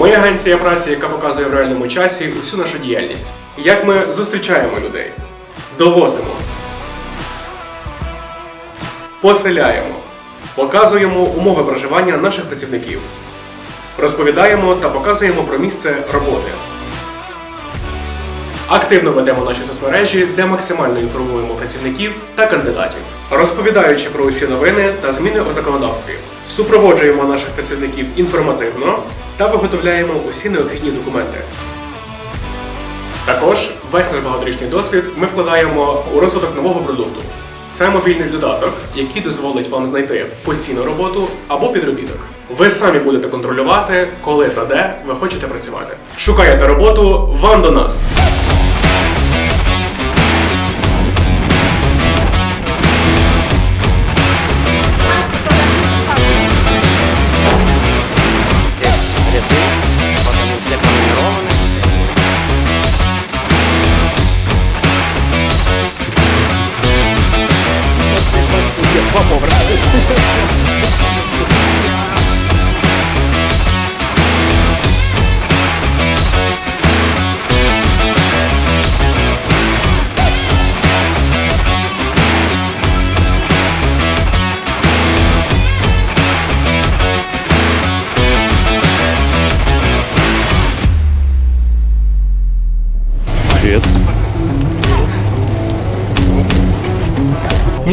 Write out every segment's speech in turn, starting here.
Ми агенція праці, яка показує в реальному часі усю нашу діяльність. Як ми зустрічаємо людей, довозимо, поселяємо, показуємо умови проживання наших працівників, розповідаємо та показуємо про місце роботи. Активно ведемо наші соцмережі, де максимально інформуємо працівників та кандидатів, розповідаючи про усі новини та зміни у законодавстві. Супроводжуємо наших працівників інформативно та виготовляємо усі необхідні документи. Також весь наш багаторічний досвід ми вкладаємо у розвиток нового продукту. Це мобільний додаток, який дозволить вам знайти постійну роботу або підробіток. Ви самі будете контролювати, коли та де ви хочете працювати. Шукаєте роботу вам до нас.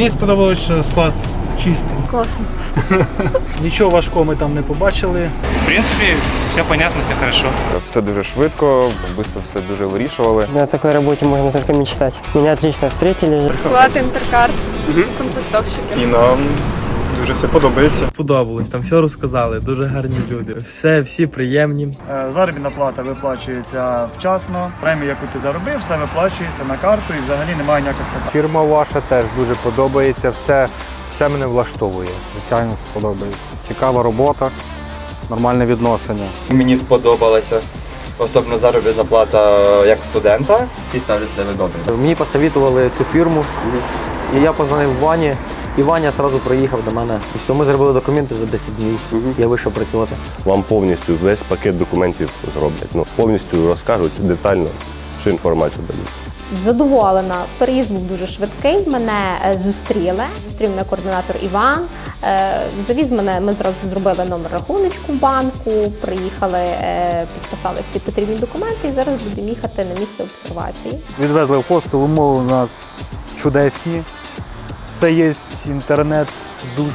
Мені сподобалось, що склад чистий. Класно. Нічого важкого ми там не побачили. В принципі, все понятно, все хорошо. Все дуже швидко, швидко все дуже вирішували. На такой роботі можно только мечтать. Меня отлично встретили. Склад Інтеркарс, комплектовщики. І нам дуже все подобається. Подобалось, там все розказали, дуже гарні люди. Все, всі приємні. Е, Заробітна плата виплачується вчасно. Премію, яку ти заробив, все виплачується на карту і взагалі немає ніяких питань. Фірма ваша теж дуже подобається, все, все мене влаштовує. Звичайно, що подобається. Цікава робота, нормальне відношення. Мені сподобалося. Особливо заробітна плата як студента. Всі ставлять себе добре. Мені посоветували цю фірму, і я позвонив Вані, і Ваня одразу приїхав до мене. І все, ми зробили документи за 10 днів. Я вийшов працювати. Вам повністю весь пакет документів зроблять. Ну, повністю розкажуть детально, всю інформацію дадуть. Задоволена. Переїзд був дуже швидкий. Мене е, зустріли. Зустрів мене координатор Іван. Е, Завіз мене. Ми зразу зробили номер рахуночку в банку. Приїхали, е, підписали всі потрібні документи і зараз будемо їхати на місце обсервації. Відвезли в хостел, умови у нас чудесні. Все є, інтернет, душ.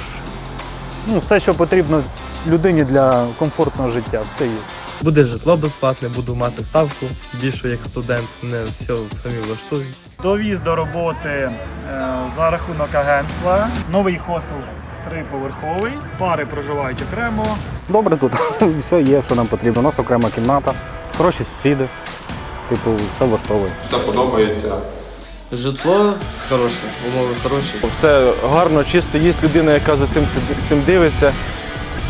Ну, все, що потрібно людині для комфортного життя, все є. Буде житло безплатне, буду мати ставку більшу як студент, не все самі влаштують. Довіз до роботи е, за рахунок агентства. Новий хостел триповерховий, пари проживають окремо. Добре тут, все є, що нам потрібно. У нас окрема кімната, хороші сусіди. Типу, все влаштовує. Все подобається. Житло хороше, умови хороші. Все гарно, чисто. Є людина, яка за цим цим дивиться.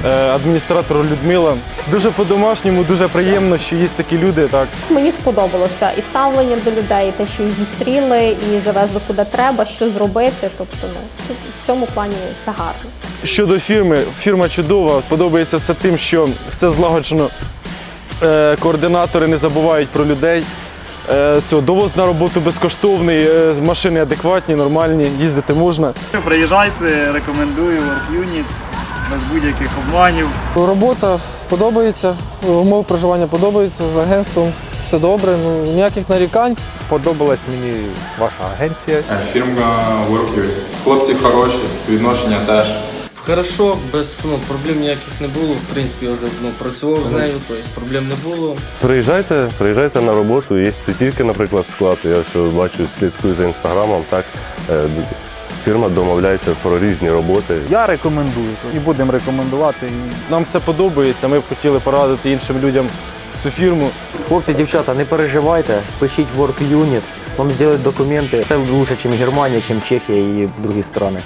Е, Адміністратор Людмила. Дуже по-домашньому, дуже приємно, що є такі люди. Так. Мені сподобалося і ставлення до людей, і те, що їх зустріли, і завезли куди треба, що зробити. Тобто, ну в цьому плані все гарно. Щодо фірми, фірма чудова. Подобається все тим, що все злагоджено. Е, Координатори не забувають про людей. Е, Цього довоз на роботу безкоштовний, е, машини адекватні, нормальні, їздити можна. Приїжджайте, рекомендую Work Unit без будь-яких обманів. Робота подобається, умови проживання подобаються з агентством. Все добре, ну ніяких нарікань. Сподобалась мені ваша агенція. Фірма WorkUI. Хлопці хороші, відношення теж. Хорошо, без ну, проблем ніяких не було. В принципі, я вже ну, працював з нею, тобто проблем не було. Приїжджайте, приїжджайте на роботу. Є тільки, наприклад, склад. Я все бачу, слідкую за інстаграмом. Так Е, фірма домовляється про різні роботи. Я рекомендую і будемо рекомендувати. І Нам все подобається. Ми б хотіли порадити іншим людям цю фірму. Хлопці, дівчата, не переживайте, пишіть Work Unit, вам зроблять документи. Все лучше, ніж Германія, ніж Чехія і інші країни.